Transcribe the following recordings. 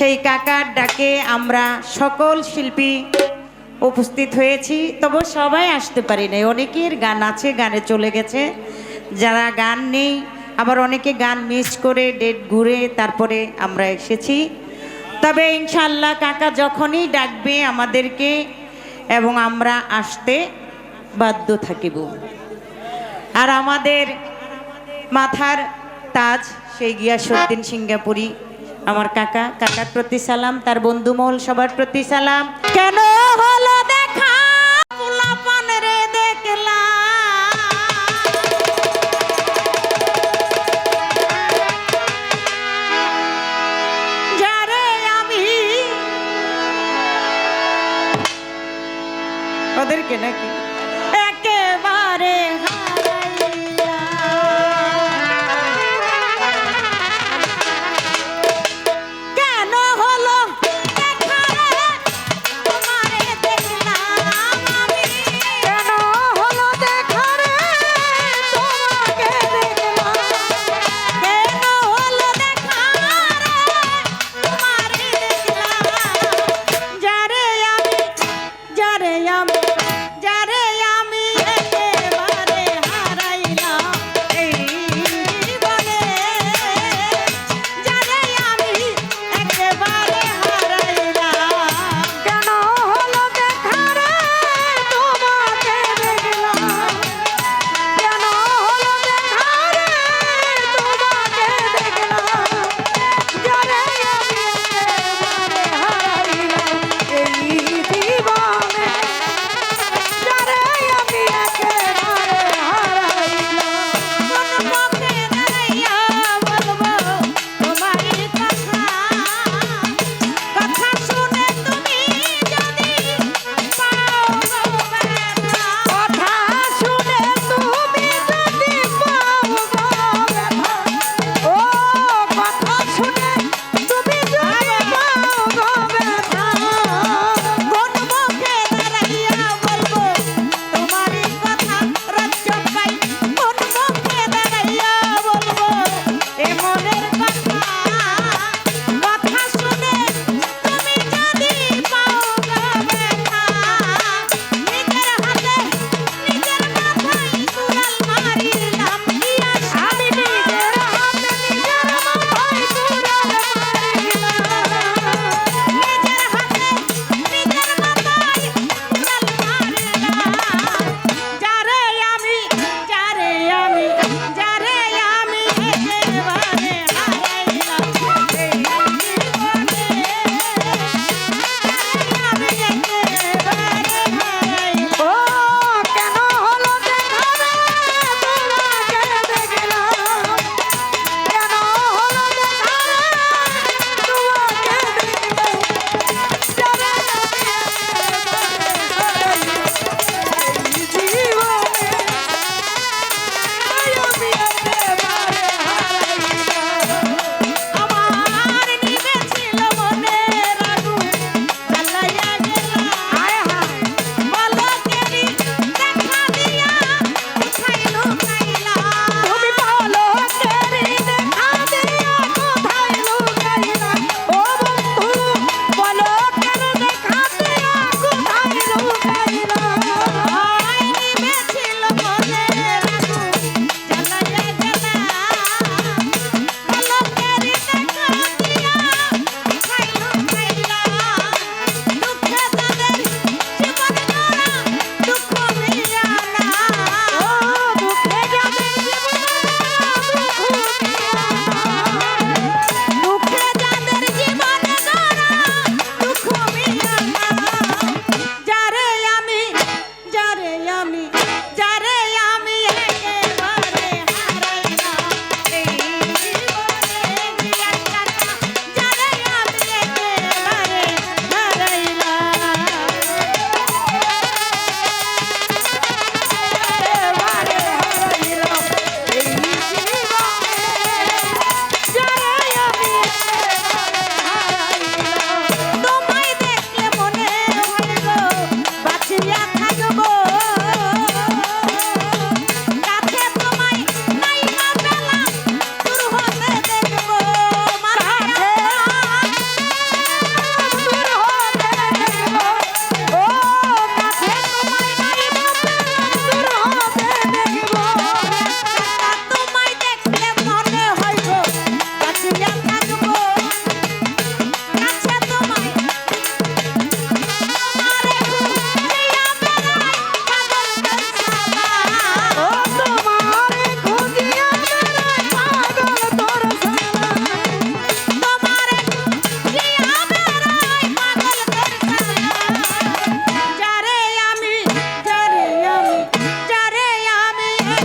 সেই কাকার ডাকে আমরা সকল শিল্পী উপস্থিত হয়েছি। তবে সবাই আসতে পারি নাই। অনেকের গান আছে, গানে চলে গেছে। যারা গান নেই, আবার অনেকে গান মিস করে ডেট ঘুরে তারপরে আমরা এসেছি। তবে ইনশাল্লাহ কাকা যখনই ডাকবে আমাদেরকে এবং আমরা আসতে বাধ্য থাকিব। আর আমাদের মাথার তাজ সেই গিয়াসুদ্দিন সিঙ্গাপুরি আমার কাকা, কাকার প্রতি সালাম, তার বন্ধু মহল সবার প্রতি সালাম। কেন হলো দেখা? রে আমি ওদেরকে নাকি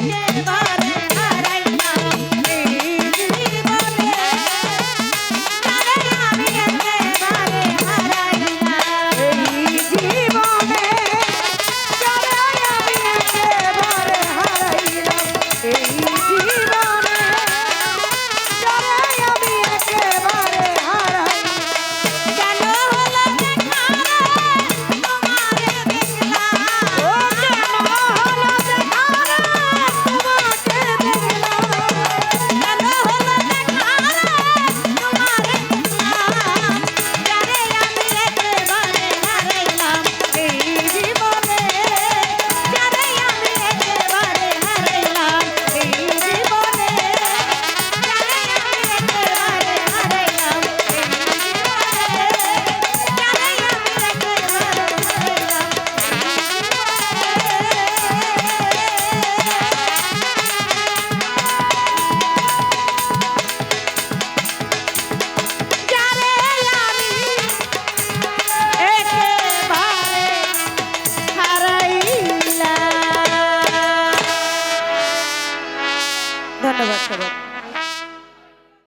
yeah.